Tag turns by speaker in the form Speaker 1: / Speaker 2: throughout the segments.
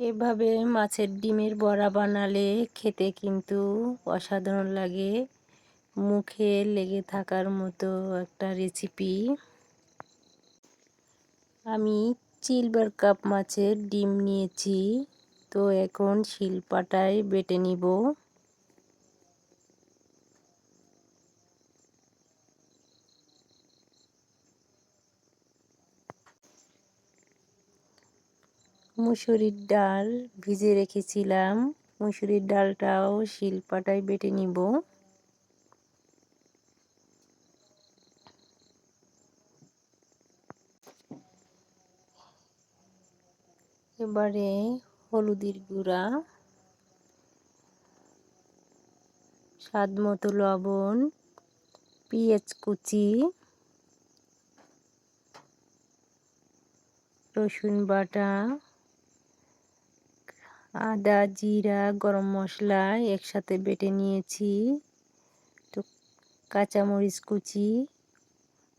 Speaker 1: এভাবে মাছের ডিমের বড়া বানালে খেতে কিন্তু অসাধারণ লাগে। মুখে লেগে থাকার মতো একটা রেসিপি আমি চিলবার কাপ মাছের ডিম নিয়েছি, তো এখন শিলপাটায় বেটে নিব। মুসুরির ডাল ভিজে রেখেছিলাম। মুসুরির ডালটাও শিলপাটায় বেটে নিব। এবারে হলুদের গুঁড়া স্বাদ মতো লবণ, পেঁয়াজ কুচি, রসুন বাটা আদা, জিরা, গরম মশলা একসাথে বেটে নিয়েছি। তো কাঁচামরিচ কুচি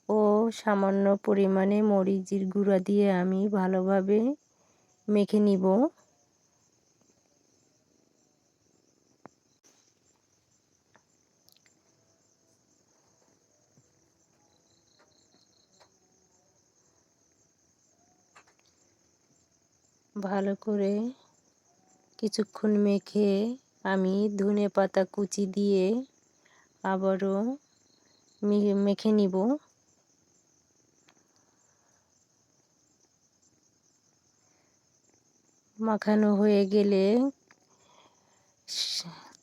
Speaker 1: ও সামান্য পরিমাণে মরিচের গুঁড়া দিয়ে আমি ভালোভাবে মেখে নিব। ভালো করে কিছুক্ষণ মেখে আমি ধনে পাতা কুচি দিয়ে আবারও মেখে নিব। মাখানো হয়ে গেলে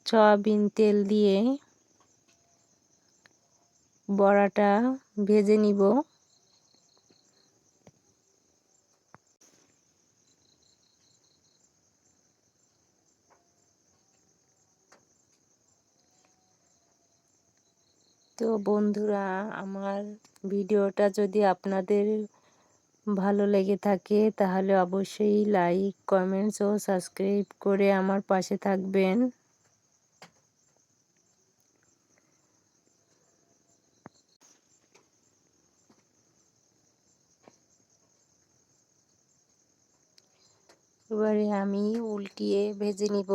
Speaker 1: সয়াবিন তেল দিয়ে বড়াটা ভেজে নিব। তো বন্ধুরা, আমার ভিডিওটা যদি আপনাদের ভালো লেগে থাকে, তাহলে অবশ্যই লাইক, কমেন্টস ও সাবস্ক্রাইব করে আমার পাশে থাকবেন। এবারে আমি উল্টিয়ে ভেজে নিব।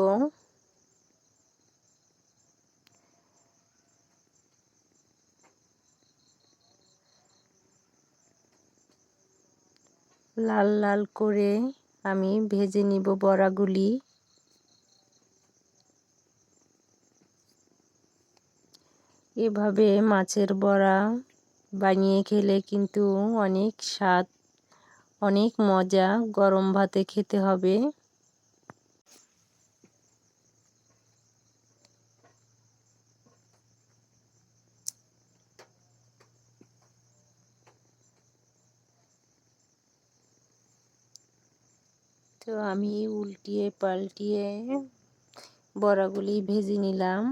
Speaker 1: লাল লাল করে আমি ভেজে নিব বড়াগুলি। এভাবে মাছের বড়া বানিয়ে খেলে কিন্তু অনেক স্বাদ, অনেক মজা গরম ভাতে খেতে হবে। তো আমি উল্টিয়ে পাল্টিয়ে বড়াগুলি ভেজে নিলাম।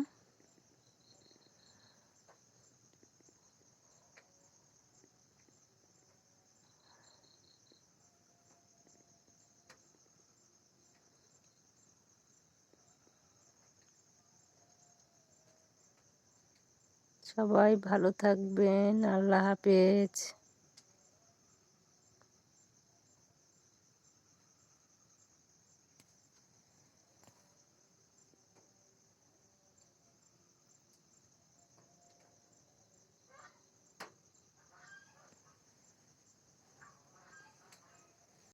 Speaker 1: সবাই ভালো থাকবেন আল্লাহ হাফেজ।